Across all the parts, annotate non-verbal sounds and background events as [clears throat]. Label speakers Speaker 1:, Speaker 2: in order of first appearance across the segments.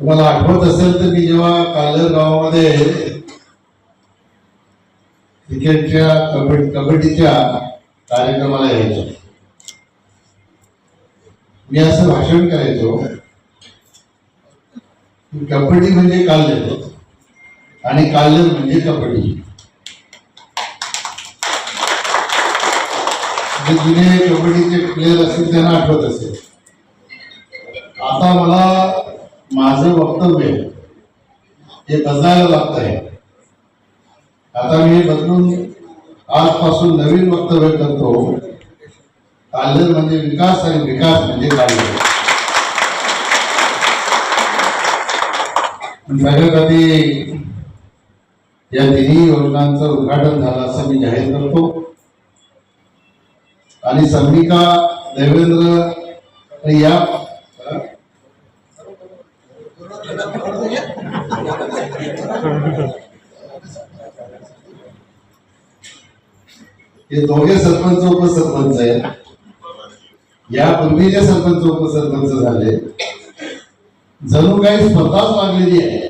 Speaker 1: तुम्हाला आठवत असेल तर मी जेव्हा कालर गावामध्ये क्रिकेटच्या कबड्डी कबड्डीच्या कार्यक्रमाला यायचो. मी असं भाषण करायचो कबड्डी म्हणजे काल्य आणि काल्य म्हणजे कबड्डी. जे जुने कबड्डीचे प्लेयर असतील त्यांना आठवत असेल. आता मला माझं वक्तव्य हे बदलायला लागत आहे आता मी हे बदलून आजपासून नवीन वक्तव्य करतो. काल्यर म्हणजे विकास आणि विकास म्हणजे काल्यर सगळ्यात आधी या तिन्ही योजनांचं उद्घाटन झालं असं मी जाहीर करतो. आणि संमिका देवेंद्र या हे दोघे सरपंच उपसरपंच आहेत. यापूर्वी सरपंच उपसरपंच झाले जणू काही स्पर्धाच लागलेली आहे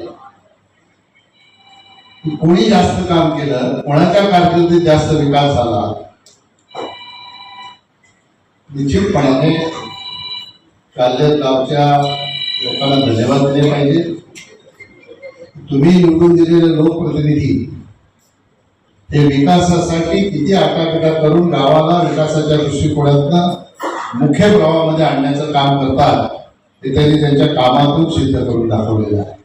Speaker 1: कोणी जास्त काम केलं कोणाच्या कारकिर्दीत जास्त विकास झाला? निश्चितपणाने काल्य लोकांना धन्यवाद दिले पाहिजे तुम्ही निवडून दिलेले लोकप्रतिनिधी हे विकासासाठी किती आटापिटा करून गावाला विकासाच्या दृष्टिकोनातनं मुख्य प्रवाहामध्ये आणण्याचं काम करतात ते त्यांनी त्यांच्या कामातून सिद्ध करून दाखवलेलं आहे.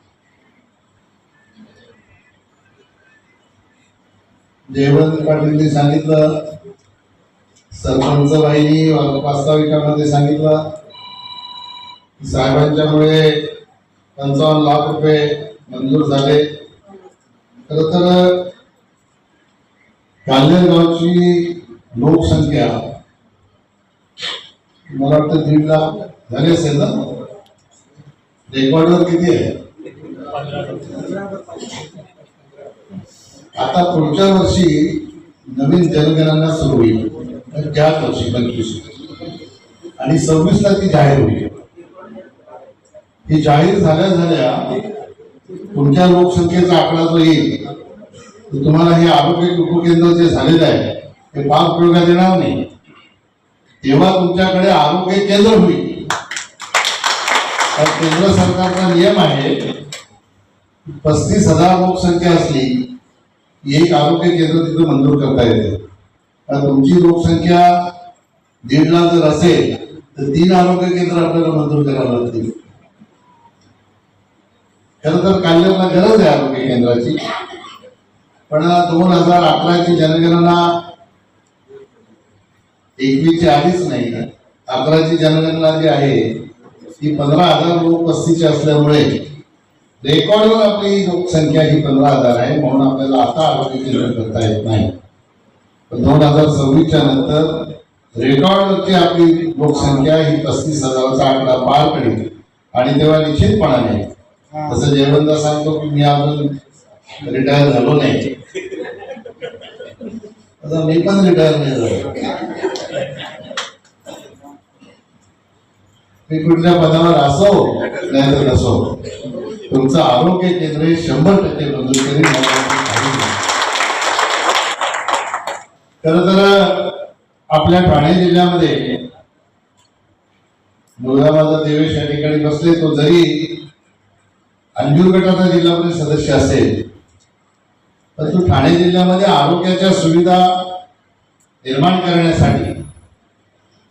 Speaker 1: जयवंत पाटीलने सांगितलं सरपंच बाईनी वास्तविकामध्ये सांगितलं साहेबांच्यामुळे पंचावन्न लाख रुपये मंजूर झाले. खर तर गावची लोकसंख्या मला वाटतं दीड लाख झाले असेल ना? रेकॉर्डवर किती आहे? आता पुढच्या वर्षी नवीन जनगणना सुरू होईल. त्याच वर्षी पंचवीस. आणि सव्वीस ला ती जाहीर होईल. ही जाहीर झाल्या झाल्या तुमच्या लोकसंख्येचा आकडा जो येईल तर तुम्हाला हे आरोग्य उपकेंद्र जे झालेलं आहे ते पाच प्रयोगात येणार नाही. तेव्हा तुमच्याकडे आरोग्य केंद्र होईल. तर केंद्र सरकारचा नियम आहे पस्तीस हजार लोकसंख्या असली एक आरोग्य केंद्र तिथं मंजूर करता येते. तुमची लोकसंख्या दीड लाख जर असेल तर तीन आरोग्य केंद्र आपल्याला मंजूर करावं लागतील. खरं तर काल्यरला गरज आहे आरोग्य केंद्राची. पण दोन हजार अकराची जनगणना एकवीसची आधीच नाही अकराची जनगणना जी आहे ती पंधरा हजार लोक पस्तीची असल्यामुळे रेकॉर्डवर आपली लोकसंख्या ही पंधरा हजार आहे म्हणून आपल्याला आता आरोग्य केंद्र करता येत नाही. पण दोन हजार सव्वीसच्या नंतर रेकॉर्डवरची आपली लोकसंख्या ही पस्तीस हजाराचा आकडा पार पडेल. आणि तेव्हा निश्चितपणाने तसं जयवंत सांगतो की मी अजून रिटायर झालो नाही. आता मी पण रिटायर नाही झालो. मी कुठल्या पदावर असो नाही तर नसो. तुमचं आरोग्य केंद्र हे शंभर टक्के मंजूर करीन खर खरं तर आपल्या ठाणे जिल्ह्यामध्ये मुलगा माझा देवेश या ठिकाणी बसले तो जरी अंजूर गटाचा जिल्हा परिषद सदस्य असेल परंतु ठाणे जिल्ह्यामध्ये आरोग्याच्या सुविधा निर्माण करण्यासाठी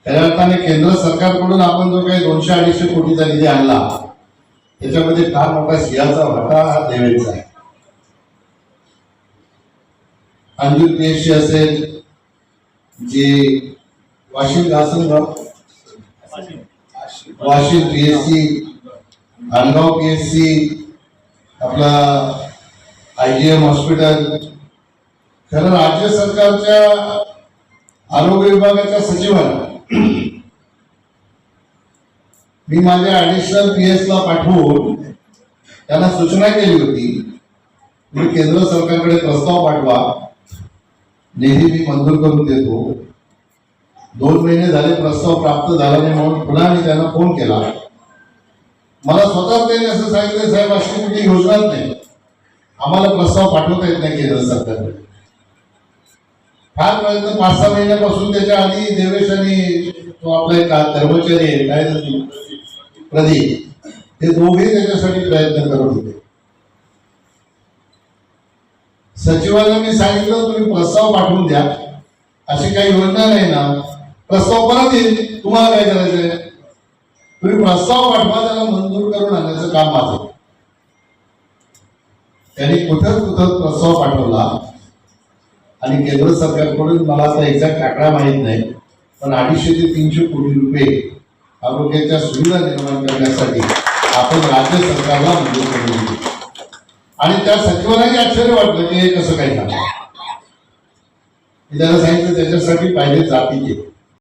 Speaker 1: खऱ्या अर्थाने केंद्र सरकारकडून आपण जो काही दोनशे अडीचशे कोटीचा निधी आणला त्याच्यामध्ये फार मोठा सिंहाचा वाटा हा देवेचा आहे. अंजूर पीएचसी असेल जे वाशिम घासनगाव वाशिम. पीएचसी आणगाव सी आपला आय जी एम हॉस्पिटल खरं राज्य सरकारच्या आरोग्य विभागाच्या सचिवांना [clears throat] मी माझ्या ऍडिशनल पी एस ला पाठवून त्यांना सूचना केली होती. मी केंद्र सरकारकडे प्रस्ताव पाठवा. निधी मी मंजूर करून देतो. दोन महिने झाले प्रस्ताव प्राप्त झाला नाही म्हणून पुन्हा मी त्यांना फोन केला. मला स्वतः त्यांनी असं सांगितलं साहेब अशी कुठली योजनाच नाही. आम्हाला प्रस्ताव पाठवता येत नाही केंद्र सरकारकडे फार प्रयत्न पाच सहा महिन्यापासून त्याच्या आधी देवेश आणि तो आपला एक कर्मचारी आहे काय त्याचं? प्रदीप. हे दोघे त्याच्यासाठी प्रयत्न करत होते. सचिवाला मी सांगितलं तुम्ही प्रस्ताव पाठवून द्या. अशी काही योजना नाही ना. प्रस्ताव परत येईल. तुम्हाला काय करायचंय? तुम्ही प्रस्ताव पाठवा त्याला मंजूर करून आणण्याचं काम माझं. त्यांनी कुठं कुठं प्रस्ताव पाठवला. आणि केंद्र सरकारकडून मला आता एक्झॅक्ट आकडा माहीत नाही पण अडीचशे ते तीनशे कोटी रुपये आरोग्याच्या सुविधा निर्माण करण्यासाठी आपण राज्य सरकारला मंजूर करून दिली. आणि त्या सचिवालाही आश्चर्य वाटलं की हे कसं काही झालं. मी त्याला सांगितलं त्याच्यासाठी पाहिजे जातीचे